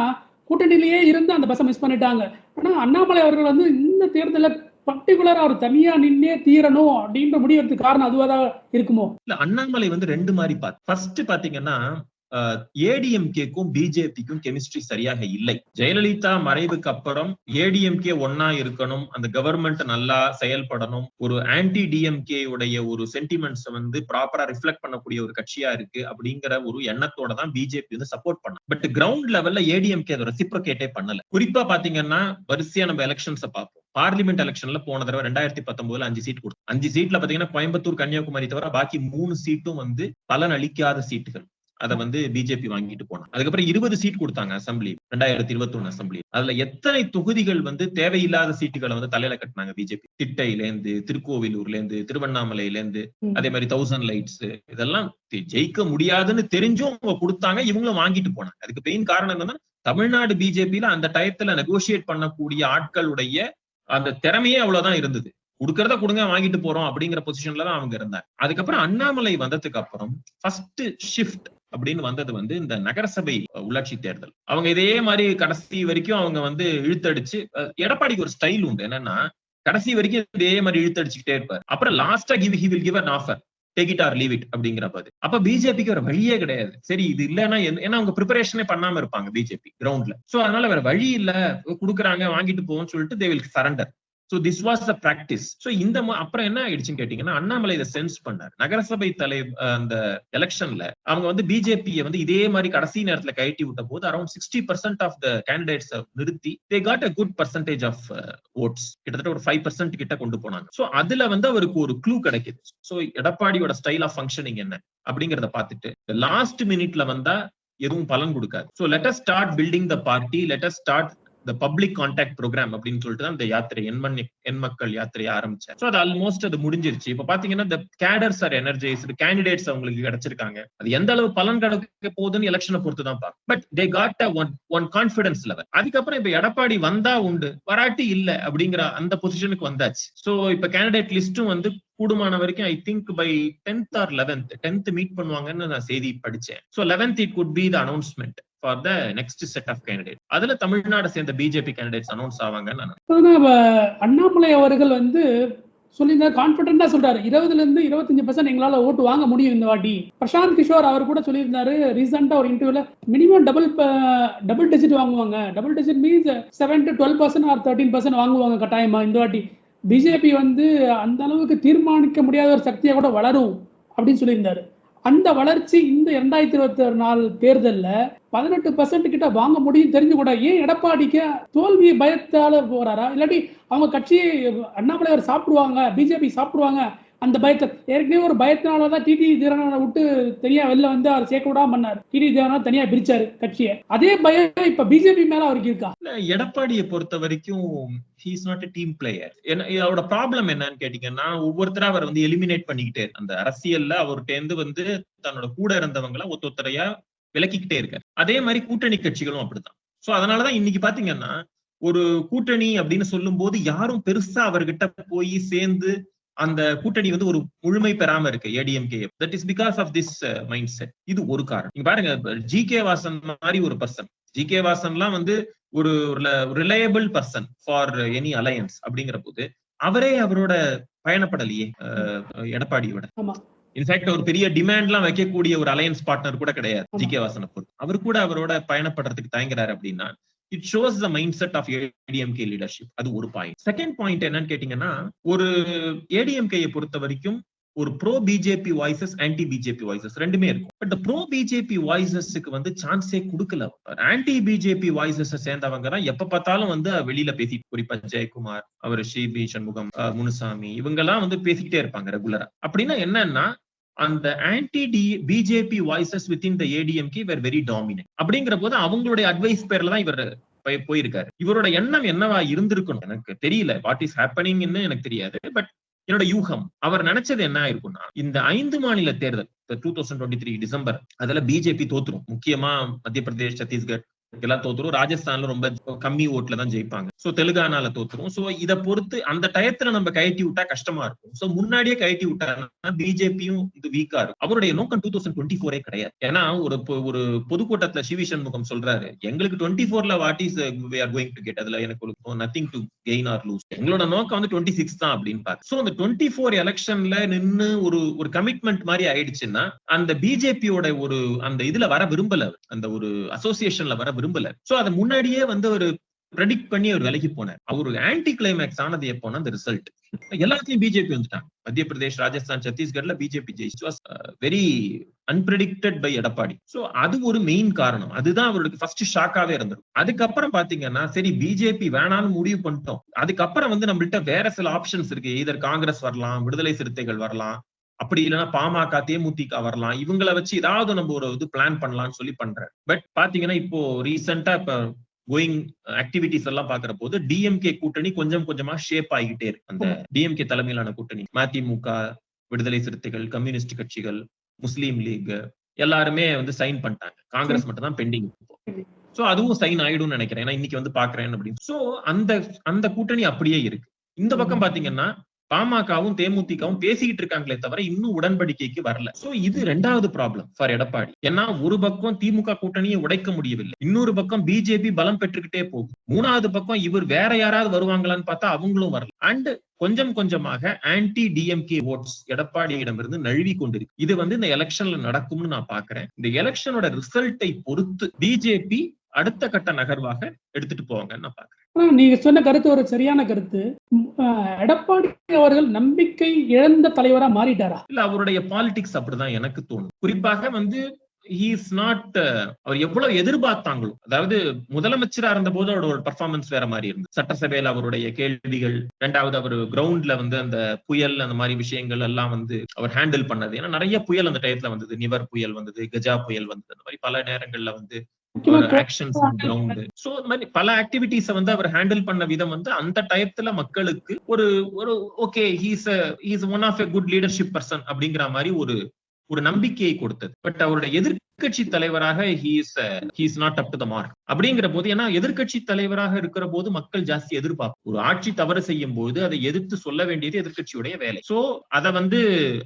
கூட்டணியிலேயே இருந்து அந்த பஸ்ஸை மிஸ் பண்ணிட்டாங்க. ஆனா அண்ணாமலை அவர்கள் வந்து இந்த தேர்தலில் பர்டிகுலரா அவர் தனியா நின்னே தீரணும் அப்படின்ற முடிவெடுத்து காரணம் அதுவாதான் இருக்குமோ? இல்ல அண்ணாமலை வந்து ரெண்டு மாதிரி பார்த்து ஃபர்ஸ்ட் பாத்தீங்கன்னா ஏடிஎம்கேக்கும் பிஜேபிக்கும் கெமிஸ்ட்ரி சரியாக இல்லை. ஜெயலலிதா மறைவுக்கு அப்புறம் ஏடிஎம்கே ஒன்னா இருக்கணும். அந்த கவர்மெண்ட் நல்லா செயல்படணும். ஒரு ஆன்டி டிஎம்கே உடைய ஒரு சென்டிமெண்ட்ஸ் வந்து ப்ராப்பரா ரிஃப்ளெக்ட் பண்ணக்கூடிய ஒரு கட்சியா இருக்கு அப்படிங்கிற ஒரு எண்ணத்தோட தான் பிஜேபி வந்து சப்போர்ட் பண்ண. பட் கிரவுண்ட் லெவல்ல ஏடிஎம்கே அதை ரெசிப்ரோகேட்டே பண்ணல. குறிப்பா பாத்தீங்கன்னா வரிசையா நம்ம எலெக்ஷன்ஸை பார்ப்போம். பார்லிமெண்ட் எலெக்ஷன்ல போன தடவை ரெண்டாயிரத்தி பத்தொன்பதுல அஞ்சு சீட் கொடுத்து அஞ்சு சீட்ல பாத்தீங்கன்னா கோயம்புத்தூர் கன்னியாகுமரி தவிர பாக்கி மூணு சீட்டும் வந்து பலன் அளிக்காத சீட்டுகள் அதை வந்து பிஜேபி வாங்கிட்டு போனாங்க அதுக்கப்புறம் இருபது சீட் கொடுத்தாங்க அசம்பிளி ரெண்டாயிரத்தி இருபத்தி ஒண்ணு அசம்பிளி அதுல எத்தனை தொகுதிகள் வந்து தேவையில்லாத சீட்டுகளை வந்து தலையில கட்டினாங்க பிஜேபி திட்டையில இருந்து திருக்கோவிலூர்ல இருந்து திருவண்ணாமலையில இருந்து அதே மாதிரி தௌசண்ட் லைட்ஸ் இதெல்லாம் ஜெயிக்க முடியாதுன்னு தெரிஞ்சும் அவங்க கொடுத்தாங்க இவங்களும் வாங்கிட்டு போனாங்க. அதுக்கு பெயின் காரணம் என்னன்னா தமிழ்நாடு பிஜேபியில அந்த டயத்துல நெகோசியேட் பண்ணக்கூடிய ஆட்களுடைய அந்த திறமையே அவ்வளவுதான் இருந்தது. கொடுக்கறத கொடுங்க வாங்கிட்டு போறோம் அப்படிங்கிற பொசிஷன்ல தான் அவங்க இருந்தாங்க. அதுக்கப்புறம் அண்ணாமலை வந்ததுக்கு அப்புறம் ஃபர்ஸ்ட் ஷிஃப்ட் அப்படின்னு வந்தது வந்து இந்த நகரசபை உள்ளாட்சி தேர்தல். அவங்க இதே மாதிரி கடைசி வரைக்கும் அவங்க வந்து இழுத்தடிச்சு எடப்பாடிக்கு ஒரு ஸ்டைல் உண்டு. என்னன்னா கடைசி வரைக்கும் இதே மாதிரி இழுத்தடிச்சுக்கிட்டே இருப்பார். அப்புறம் லாஸ்டா give he will give an offer take it or leave it அப்படிங்கிறப்ப அது அப்ப பிஜேபிக்கு ஒரு வழியே கிடையாது. சரி இது இல்லைன்னா ஏன்னா அவங்க ப்ரிப்பரேஷனே பண்ணாம இருப்பாங்க பிஜேபி கிரவுண்ட்ல சோ அதனால வேற வழி இல்ல. கொடுக்குறாங்க வாங்கிட்டு போவோம்னு சொல்லிட்டு they will surrender so this was the practice so இந்த அப்புறம் என்ன ஆயிடுச்சுன்னு கேட்டீங்கன்னா அண்ணாமலை இதை சென்ஸ் பண்ணார். நகரசபை தலை அந்த எலெக்ஷன்ல அவங்க வந்து பிஜேபியை வந்து இதே மாதிரி கடைசி நேரத்துல கழட்டி விட்ட போது around sixty percent of the candidates நிறுத்தி they got a good percentage of votes கிட்டத்தட்ட ஒரு ஃபைவ் பர்சன்ட் கிட்ட கொண்டு போனாங்க. சோ அதுல வந்து அவருக்கு ஒரு க்ளூ கிடைக்குது. சோ எடப்பாடியோட ஸ்டைல் ஆஃப் ஃபங்க்ஷனிங் என்ன அப்படிங்கறத பார்த்துட்டு லாஸ்ட் மினிட்ல வந்தா எதுவும் பலன் கொடுக்காது. So let us start building the party let us start the public contact program அப்படின்னு சொல்லிட்டு தான் இந்த யாத்திரை எண்மண் எண் மக்கள் யாத்திரையை ஆரம்பிச்சேன் ஸோ அது ஆல்மோஸ்ட் அது முடிஞ்சிருச்சு. இப்போ பாத்தீங்கன்னா இந்த கேடர்ஸ் ஆர் எனர்ஜைஸ்டு கேண்டிடேட்ஸ் அவங்களுக்கு கிடைச்சிருக்காங்க. அது எந்த அளவு பலன் கிடைக்க போகுதுன்னு எலெக்ஷனை பொறுத்து தான் பார்க்கும் but they got a one one confidence level அதுக்கப்புறம் இப்ப எடப்பாடி வந்தா உண்டு. வராட்டி இல்ல அப்படிங்கிற அந்த பொசிஷனுக்கு வந்தாச்சு. ஸோ இப்ப கேண்டிடேட் லிஸ்டும் வந்து கூடுமான வரைக்கும் I think by tenth or eleventh tenth meet பண்ணுவாங்கன்னு நான் செய்தி படிச்சேன். So eleventh it could be the announcement for the next set of candidate அதுல தமிழ்நாடு சேர்ந்த பிஜேபி கேண்டிடேட்ஸ் அனௌன்ஸ் ஆவாங்கன்னு அண்ணாமலை அவர்கள் வந்து சொல்லியிருந்தார் கான்பிடண்டா சொல்றாரு. இருபதுல இருந்து இருபத்தஞ்சு பர்சன்ட் எங்களால ஓட்டு வாங்க முடியும் இந்த வாட்டி. பிரசாந்த் கிஷோர் அவர் கூட சொல்லியிருந்தாரு ரீசெண்டா ஒரு இன்டர்வியூல மினிமம் டபுள் டபுள் டிஜிட் வாங்குவாங்க. Double digit means seven to twelve percent or thirteen percent வாங்குவாங்க கட்டாயமா இந்த வாட்டி. பிஜேபி வந்து அந்த அளவுக்கு தீர்மானிக்க முடியாத ஒரு சக்தியா கூட வளரும் அப்படின்னு சொல்லியிருந்தாரு. அந்த வளர்ச்சி இந்த இரண்டாயிரத்தி இருபத்தி நாலு தேர்தல்ல பதினெட்டு பர்சன்ட் கிட்ட வாங்க முடியும் தெரிஞ்சு கூட ஏன் எடப்பாடிக்கு தோல்வி பயத்தால போறாரா? இல்லாட்டி அவங்க கட்சியை அண்ணாமலையார் சாப்பிடுவாங்க பிஜேபி சாப்பிடுவாங்க அந்த பயத்தை ஏற்கனவே ஒரு பயத்தினால தான் டிடி தினகரனை விட்டு தனியா வெளில வந்து அவர் சேர்க்க விடாம பண்ணார். டிடி தீரனா தனியா பிரிச்சாரு கட்சியை. அதே பயம் இப்ப பிஜேபி மேல அவருக்கு இருக்கா? எடப்பாடியை பொறுத்த வரைக்கும் he's not a team player அவரோட ப்ராப்ளம் என்னன்னு கேட்டீங்கன்னா ஒவ்வொருத்தரா அவர் வந்து எலிமினேட் பண்ணிக்கிட்டே அந்த அரசியல்ல அவர்கிட்ட வந்து தன்னோட கூட இருந்தவங்கள ஒத்தொத்தரையா விலக்கிக்கிட்டே இருக்காரு. அதே மாதிரி கூட்டணி கட்சிகளும் அப்படிதான் சோ அதனாலதான் இன்னைக்கு பாத்தீங்கன்னா ஒரு கூட்டணி அப்படின்னு சொல்லும் போது யாரும் பெருசா அவர்கிட்ட போய் சேர்ந்து அந்த கூட்டணி வந்து ஒரு முழுமை பெறாம இருக்கு ADMK that is because of this mind set இது ஒரு காரணம். நீங்க பாருங்க ஜி கே வாசன் மாதிரி ஒரு பர்சன் ஜி கே வாசன்லாம் வந்து ஒரு reliable person for any alliance அப்படிங்கிற போது அவரே அவரோட பயணப்படலையே எடப்பாடியோட. இன்ஃபேக்ட் ஒரு பெரிய டிமாண்ட்லாம் வைக்கக்கூடிய ஒரு அலையன்ஸ் பார்ட்னர் கூட கிடையாது ஜி கே வாசனை பொறுத்து. அவர் கூட அவரோட பயணப்படுறதுக்கு தயங்குறாரு அப்படின்னா it shows the mind set of ADMK leadership அது ஒரு பாயிண்ட் செகண்ட் பாயிண்ட் என்னன்னு கேட்டீங்கன்னா ஒரு ஏடிஎம்கேயை பொறுத்த வரைக்கும் ஒரு pro BJP voices anti BJP voices ரெண்டுமே இருக்கும். பட் ப்ரோ பிஜேபி வாய்ஸஸ்க்கு வந்து சான்ஸே கொடுக்கல. ஆன்டி பிஜேபி வாய்ஸஸ் சேர்ந்தவங்க தான் எப்ப பார்த்தாலும் வந்து வெளியில பேசி குறிப்பா ஜெயக்குமார் அவர் ஸ்ரீபி சண்முகம் முனுசாமி இவங்க எல்லாம் வந்து பேசிக்கிட்டே இருப்பாங்க ரெகுலரா அப்படின்னா என்னன்னா அந்த anti D BJP voices within the ADMK were very dominant அப்படிங்கிற போது அவங்களுடைய அட்வைஸ் பேர்ல தான் இவர் போய்- போயிருக்காரு. இவரோட எண்ணம் என்னவா இருந்திருக்கும் எனக்கு தெரியல. வாட் இஸ் ஹேப்பனிங்னு எனக்கு தெரியாது. பட் என்னோட யூகம் அவர் நினைச்சது என்ன ஆயிருக்கும்னா இந்த ஐந்து மாநில தேர்தல் two thousand twenty three December அதுல பிஜேபி தோத்துரும். முக்கியமா மத்திய பிரதேஷ் சத்தீஸ்கர் எல்லாம் தோத்துரும். ராஜஸ்தான்ல ரொம்ப கம்மி ஓட்ல தான் ஜெயிப்பாங்க. சோ தெலுங்கானால தோத்துரும். சோ இத பொறுத்து அந்த டயத்துல நம்ம கயட்டி விட்டா கஷ்டமா இருக்கும். சோ முன்னாடியே கயட்டி விட்டாங்கன்னா பிஜேபியும் இது வீக்கா இருக்கும். அவருடைய நோக்கம் டூ தௌசண்ட் டுவெண்ட்டி ஃபோரே கிடையாது. ஏன்னா ஒரு பொ- ஒரு பொதுக்கூட்டத்துல சிவி சண்முகம் சொல்றாரு எங்களுக்கு டுவெண்ட்டி ஃபோர்ல what is we are going to get அதுல எனக்கு nothing to gain or lose எங்களோட நோக்கம் வந்து டுவெண்ட்டி சிக்ஸ் தான் அப்படின்னு பாரு. சோ அந்த டுவெண்ட்டி ஃபோர் எலெக்ஷன்ல நின்னு ஒரு ஒரு கமிட்மெண்ட் மாதிரி ஆயிடுச்சுன்னா அந்த பிஜேபியோட ஒரு அந்த இதுல வர விரும்பல அந்த ஒரு அசோசியேஷன்ல வர விரும்பல. சோ அதை முன்னாடியே வந்து ஒரு ப்ரெடிக்ட் பண்ணி அவர் விலகி போனார். அவர் ஆன்டி கிளைமேக்ஸ் ஆனது எப்போனா அந்த ரிசல்ட் எல்லாத்துலயும் பிஜேபி வந்துட்டாங்க மத்திய பிரதேஷ் ராஜஸ்தான் சத்தீஸ்கர்ல பிஜேபி ஜெயிச்சு very unpredicted by Edappadi. So அது ஒரு மெயின் காரணம். அதுதான் அவருக்கு ஃபர்ஸ்ட் ஷாக்காவே இருந்திருக்கும் அதுக்கப்புறம் பாத்தீங்கன்னா சரி பிஜேபி வேணாலும் முடிவு பண்ணிட்டோம். அதுக்கப்புறம் வந்து நம்மள்ட்ட வேற சில ஆப்ஷன்ஸ் இருக்கு. இதர் காங்கிரஸ் வரலாம் விடுதலை சிறுத்தைகள் வரலாம் அப்படி இல்லைன்னா பாமக தேமுதிக வரலாம். இவங்கள வச்சு ஏதாவது நம்ம ஒரு இது பிளான் பண்ணலாம்னு சொல்லி பண்றாரு பட் பாத்தீங்கன்னா இப்போ ரீசெண்டா இப்ப கோயிங் ஆக்டிவிட்டிஸ் எல்லாம் பாக்குற போது டிஎம்கே கூட்டணி கொஞ்சம் கொஞ்சமா ஷேப் ஆகிட்டே இருக்கு. அந்த டிஎம்கே தலைமையிலான கூட்டணி. மதிமுக விடுதலை சிறுத்தைகள் கம்யூனிஸ்ட் கட்சிகள் முஸ்லீம் லீக் எல்லாருமே வந்து சைன் பண்ணிட்டாங்க. காங்கிரஸ் மட்டும் தான் பெண்டிங் சோ அதுவும் சைன் ஆயிடும்னு நினைக்கிறேன். ஏன்னா இன்னைக்கு வந்து பாக்குறேன் அப்படின்னு. சோ அந்த அந்த கூட்டணி அப்படியே இருக்கு. இந்த பக்கம் பாத்தீங்கன்னா பாமகவும் தேமுதிகவும் பேசிக்கிட்டு இருக்காங்களே தவிர இன்னும் உடன்படிக்கைக்கு வரல. சோ இது ரெண்டாவது ப்ராப்ளம் ஃபார் எடப்பாடி. ஏன்னா ஒரு பக்கம் திமுக கூட்டணியை உடைக்க முடியவில்லை. இன்னொரு பக்கம் பிஜேபி பலம் பெற்றுக்கிட்டே போகும் மூணாவது பக்கம் இவர் வேற யாராவது வருவாங்களான்னு பார்த்தா அவங்களும் வரல. அண்ட் கொஞ்சம் கொஞ்சமாக ஆன்டி டிஎம்கே ஓட்ஸ் எடப்பாடியிடமிருந்து நழுவி கொண்டிருக்கு. இது வந்து இந்த எலெக்ஷன்ல நடக்கும்னு நான் பாக்குறேன் இந்த எலெக்ஷனோட ரிசல்ட்டை பொறுத்து பிஜேபி அடுத்த கட்ட நகர்வாக எடுத்துட்டு போவாங்கன்னு நான் பாக்குறேன் நீங்க சொன்ன கருத்து ஒரு சரியான கருத்து. எடப்பாடி அவர்கள் நம்பிக்கை இழந்த தலைவரா மாறிட்டாரா? இல்ல அவருடைய பாலிடிக்ஸ் அப்படிதான் எனக்கு தோணும் குறிப்பாக வந்து he நாட் அவர் எவ்வளவு எதிர்பார்த்தாங்களோ அதாவது முதலமைச்சரா இருந்த போது அவரோட ஒரு பர்ஃபார்மன்ஸ் வேற மாதிரி இருந்தது. சட்டசபையில அவருடைய கேள்விகள் ரெண்டாவது அவர் கிரவுண்ட்ல வந்து அந்த புயல் அந்த மாதிரி விஷயங்கள் எல்லாம் வந்து அவர் ஹேண்டில் பண்ணது. ஏன்னா நிறைய புயல் அந்த டயத்துல வந்தது. நிவர் புயல் வந்தது கஜா புயல் வந்தது அந்த மாதிரி பல நேரங்கள்ல வந்து சோ மாதிரி பல ஆக்டிவிட்டிஸ வந்து அவர் ஹேண்டில் பண்ண விதம் வந்து அந்த டயத்துல மக்களுக்கு ஒரு ஒரு okay he's he's one of a good leadership person அப்படிங்கிற மாதிரி ஒரு ஒரு நம்பிக்கையை கொடுத்தது. பட் அவருடைய எதிர்கட்சி தலைவராக he's he's not up to the mark அப்படிங்கிற போது ஏன்னா எதிர்கட்சி தலைவராக இருக்கிற போது மக்கள் ஜாஸ்தி எதிர்பார்ப்பு ஒரு ஆட்சி தவறு செய்யும் போது அதை எதிர்த்து சொல்ல வேண்டியது எதிர்கட்சியுடைய வேலை. சோ அதை வந்து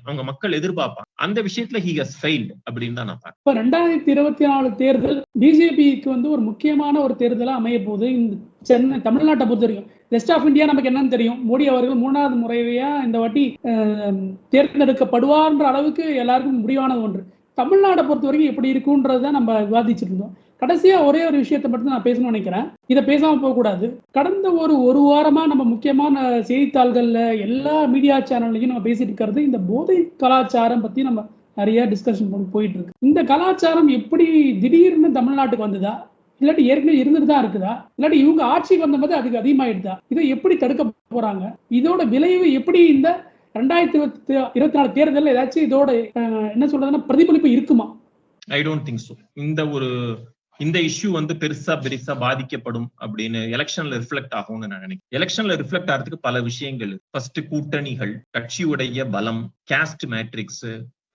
அவங்க மக்கள் எதிர்பார்ப்பாங்க. அந்த விஷயத்துல ஹி ஹஸ் ஃபெயில்டு அப்படின்னு தான் நான் இப்ப ரெண்டாயிரத்தி இருபத்தி நாலு தேர்தல் பிஜேபிக்கு வந்து ஒரு முக்கியமான ஒரு தேர்தலா அமைய போகுது இந்த சென்னை தமிழ்நாட்டை பொறுத்த வரைக்கும். ரெஸ்ட் ஆஃப் இந்தியா நமக்கு என்னன்னு தெரியும்? மோடி அவர்கள் மூணாவது முறையா இந்த வாட்டி அஹ், தேர்ந்தெடுக்கப்படுவார்ன்ற அளவுக்கு எல்லாருக்கும் முடிவானது ஒன்று. தமிழ்நாடை பொறுத்த வரைக்கும் எப்படி இருக்குன்றத நம்ம விவாதிச்சுட்டு இருந்தோம். கடைசியா ஒரே ஒரு விஷயத்தை மட்டும் நான் பேசணும்னு நினைக்கிறேன். இதை பேசாம போகக்கூடாது. கடந்த ஒரு ஒரு வாரமா நம்ம முக்கியமான செய்தித்தாள்கள்ல எல்லா மீடியா சேனல்லையும் நம்ம பேசிட்டு இருக்கிறது இந்த போதை கலாச்சாரம் பத்தி நம்ம நிறைய டிஸ்கஷன் போயிட்டு இருக்கு. இந்த கலாச்சாரம் எப்படி திடீர்னு தமிழ்நாட்டுக்கு வந்ததா? இல்லாட்டி ஏற்கனவே இருந்துட்டு தான் இருக்குதா? இல்லாட்டி இவங்க ஆட்சிக்கு வந்தபோது அதுக்கு அதிகமாயிடுதா? இதை எப்படி தடுக்க போறாங்க? இதோட விளைவு எப்படி இந்த ரெண்டாயிரத்தி இருபத்தி இருபத்தி நாலு தேர்தலில் ஏதாச்சும் இதோட என்ன சொல்றதுன்னா பிரதிபலிப்பு இருக்குமா? ஐ டோன்ட் திங்க் ஸோ இந்த ஒரு இந்த இஷ்யூ வந்து பெருசா பெருசா பாதிக்கப்படும் அப்படின்னு எலெக்ஷன்ல ரிஃப்ளெக்ட் ஆகும்னு நான் நினைக்கிறேன். எலெக்ஷன்ல ரிஃப்ளெக்ட் ஆகிறதுக்கு பல விஷயங்கள் ஃபர்ஸ்ட் கூட்டணிகள் கட்சியுடைய பலம் caste matrix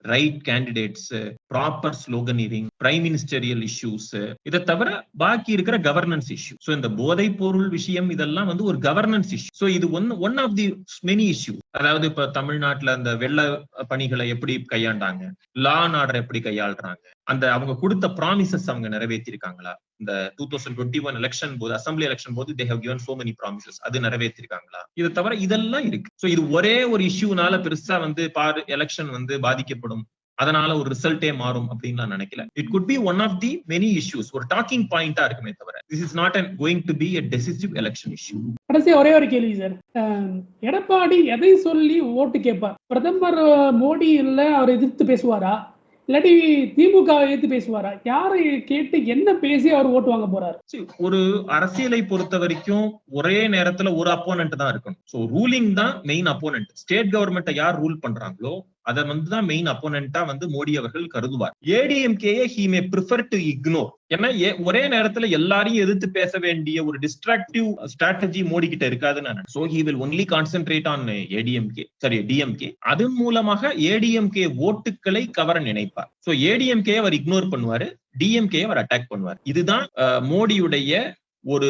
right candidates proper sloganeering prime ministerial issues இதை தவிர பாக்கி இருக்கிற கவர்னன்ஸ் இஷ்யூ சோ இந்த போதை பொருள் விஷயம் இதெல்லாம் வந்து ஒரு கவர்னன்ஸ் இஷ்யூ சோ இது one one of the many issue அதாவது இப்ப தமிழ்நாட்டுல அந்த வெள்ள பணிகளை எப்படி கையாண்டாங்க? லா அண்ட் ஆர்டர் எப்படி கையாளுறாங்க? அந்த அவங்க கொடுத்த ப்ராமிசஸ் அவங்க நிறைவேற்றிருக்காங்களா? இந்த two thousand twenty one election போது அசம்பிளி எலெக்ஷன் போது they have given so many promises அது நிறைவேற்றிருக்காங்களா? இதை தவிர இதெல்லாம் இருக்கு. ஸோ இது ஒரே ஒரு இஷ்யூனால பெருசா வந்து பாரு எலெக்ஷன் வந்து பாதிக்கப்படும். அதனால ஒரு ரிசல்ட்டே மாறும் அப்படின்னு நான் நினைக்கல. It could be one of the many issues ஒரு டாக்கிங் பாயிண்டா இருக்குமே தவிர this is not and going to be a decisive election issue கடைசி ஒரே ஒரு கேள்வி சார் எடப்பாடி எதை சொல்லி ஓட்டு கேட்பார்? பிரதமர் மோடி இல்ல அவர் எதிர்த்து பேசுவாரா? இல்லாட்டி திமுக எதிர்த்து பேசுவாரா? யாரை கேட்டு என்ன பேசி அவர் ஓட்டு வாங்க போறாரு? ஒரு அரசியலை பொறுத்த வரைக்கும் ஒரே நேரத்துல ஒரு அப்போனன்ட் தான் இருக்கணும். சோ ரூலிங் தான் மெயின் அப்போனன்ட் ஸ்டேட் கவர்மெண்ட்டை யார் ரூல் பண்றாங்களோ அதை வந்து தான் மெயின் அப்போனண்டா வந்து மோடி அவர்கள் கருதுவார். ஏடிஎம்கேயே he may prefer to ignore ஏன்னா ஏ- ஒரே நேரத்துல எல்லாரையும் எதிர்த்து பேச வேண்டிய ஒரு டிஸ்ட்ராக்டிவ் ஸ்ட்ராட்டஜி மோடி கிட்ட இருக்காதுன்னு நான் so he will only concentrate on ADMK sorry DMK அதன் மூலமாக ஏடிஎம்கே ஓட்டுகளை கவர நினைப்பார். சோ ஏடிஎம்கே அவர் இக்னோர் பண்ணுவாரு டிஎம்கே அவர் அட்டாக் பண்ணுவார். இதுதான் மோடியுடைய ஒரு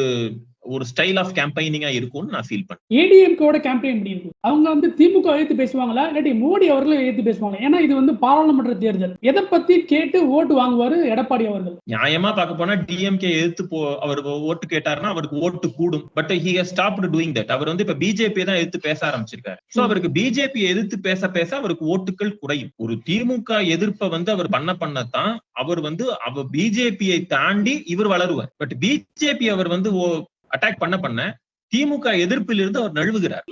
ஒரு ஸ்டைல் ஆஃப் கேம்பெயினிங்கா இருக்கும்னு நான் ஃபீல் பண்ணேன் ஏடிஎம்கோட கேம்பெயின் எப்படி இருக்கும் அவங்க வந்து திமுக எதிர்த்து பேசுவாங்களா? இல்லாட்டி மோடி அவர்களை எதிர்த்து பேசுவாங்களா? ஏன்னா இது வந்து பாராளுமன்ற தேர்தல். எதை பத்தி கேட்டு ஓட்டு வாங்குவாரு எடப்பாடி அவர்கள்? நியாயமா பார்க்க போனா டிஎம்கே எதிர்த்து போ அவர் ஓட்டு கேட்டாருன்னா அவருக்கு ஓட்டு கூடும். But he has stopped doing that அவர் வந்து இப்ப பிஜேபி தான் எதிர்த்து பேச ஆரம்பிச்சிருக்காரு. சோ அவருக்கு பிஜேபி எதிர்த்து பேச பேச அவருக்கு ஓட்டுகள் குறையும். ஒரு திமுக எதிர்ப்பை வந்து அவர் பண்ண பண்ணத்தான் அவர் வந்து அவர் பிஜேபியை தாண்டி இவர் வளருவார். பட் பிஜேபி அவர் வந்து அட்டாக் பண்ண பண்ண திமுக எதிர்ப்பிலிருந்து அவர் நழுவுகிறார்.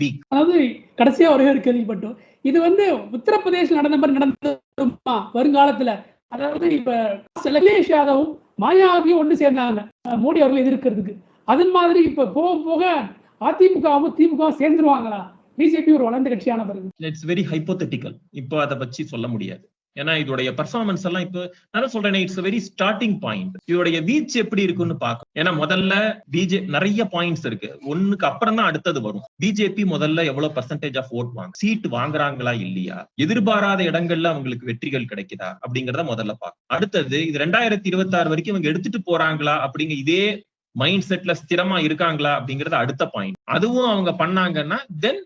வீக் அதாவது கடைசியா ஒரே ஒரு கேள்விப்பட்டோம். இது வந்து உத்தரப்பிரதேச நடந்த மாதிரி நடந்துமா வருங்காலத்துல? அதாவது இப்ப அகிலேஷ் யாதவும் மாயாவதியும் ஒன்று சேர்ந்தாங்க. மோடி அவர்களை எதிர்க்கிறதுக்கு. அதன் மாதிரி இப்ப போக போக அதிமுகவும் திமுகவும் சேர்ந்துருவாங்களா? பிஜேபி ஒரு வளர்ந்த கட்சியான பிறகு. இட்ஸ் வெரி ஹைப்போதெட்டிக்கல் இப்போ அதை பற்றி சொல்ல முடியாது. ஏன்னா இதோடைய பர்ஃபார்மன்ஸ் எல்லாம் இப்போ நான் சொல்றேன் இட்ஸ் வெரி ஸ்டார்டிங் பாயிண்ட் இதோடைய வீச்சு எப்படி இருக்குன்னு பார்க்கும் ஏன்னா முதல்ல பிஜே நிறைய பாயிண்ட்ஸ் இருக்கு. ஒண்ணுக்கு அப்புறம் தான் அடுத்தது வரும். பிஜேபி முதல்ல எவ்வளவு பர்சன்டேஜ் ஆஃப் ஓட் வாங்க சீட் வாங்குறாங்களா இல்லையா? எதிர்பாராத இடங்கள்ல அவங்களுக்கு வெற்றிகள் கிடைக்குதா? அப்படிங்கறத முதல்ல பார்க்கும் அடுத்தது இது ரெண்டாயிரத்தி இருபத்தி ஆறு வரைக்கும் இவங்க எடுத்துட்டு போறாங்களா? அப்படிங்க இதே மைண்ட் செட்ல ஸ்திரமா இருக்காங்களா? அப்படிங்கறது அடுத்த பாயிண்ட் அதுவும் அவங்க பண்ணாங்கன்னா தென்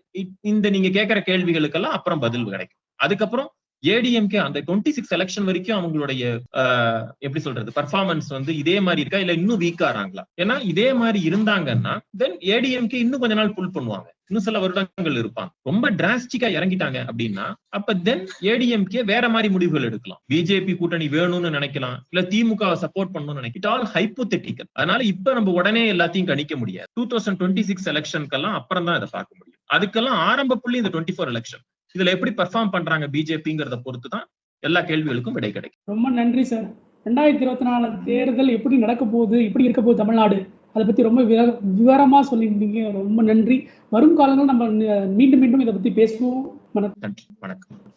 இந்த நீங்க கேட்கிற கேள்விகளுக்கெல்லாம் அப்புறம் பதில் கிடைக்கும். அதுக்கப்புறம் ஏடிஎம்கே அந்த டுவெண்ட்டி சிக்ஸ் எலெக்ஷன் வரைக்கும் அவங்களுடைய ஆஹ், எப்படி சொல்றது பர்ஃபார்மன்ஸ் வந்து இதே மாதிரி இருக்கா? இல்ல இன்னும் வீக் ஆறாங்களா ஏன்னா இதே மாதிரி இருந்தாங்கன்னா தென் ஏடிஎம்கே இன்னும் கொஞ்ச நாள் புல் பண்ணுவாங்க. இன்னும் சில வருடங்கள் இருப்பாங்க. ரொம்ப டிராஸ்டிக்கா இறங்கிட்டாங்க அப்படின்னா அப்ப தென் ஏடிஎம்கே வேற மாதிரி முடிவுகள் எடுக்கலாம். பிஜேபி கூட்டணி வேணும்னு நினைக்கலாம். இல்ல திமுக சப்போர்ட் பண்ணணும்னு நினைக்கலாம் இட் ஆல் ஹைப்போதெட்டிக்கல் அதனால இப்ப நம்ம உடனே எல்லாத்தையும் கணிக்க முடியாது. டூ தௌசண்ட் டுவெண்ட்டி சிக்ஸ் எலெக்ஷனுக்கெல்லாம் அப்புறம் தான் இதை பார்க்க முடியும். அதுக்கெல்லாம் ஆரம்ப புள்ளி இந்த டுவெண்ட்டி ஃபோர் எலெக்ஷன் இதுல எப்படி பெர்ஃபார்ம் பண்றாங்க பிஜேபிங்கிறத பொறுத்து தான் எல்லா கேள்விகளுக்கும் விடை கிடைக்கும். ரொம்ப நன்றி சார் ரெண்டாயிரத்தி இருபத்தி நாலு தேர்தல் எப்படி நடக்க போகுது எப்படி இருக்க போகுது தமிழ்நாடு? அதை பத்தி ரொம்ப விவர- விவரமா சொல்லியிருந்தீங்க. ரொம்ப நன்றி. வரும் காலங்கள் நம்ம மீண்டும் மீண்டும் இதை பத்தி பேசுவோம். வணக்கம்.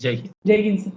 ஜெய் ஹிந்த். ஜெய்ஹிந்த் சார்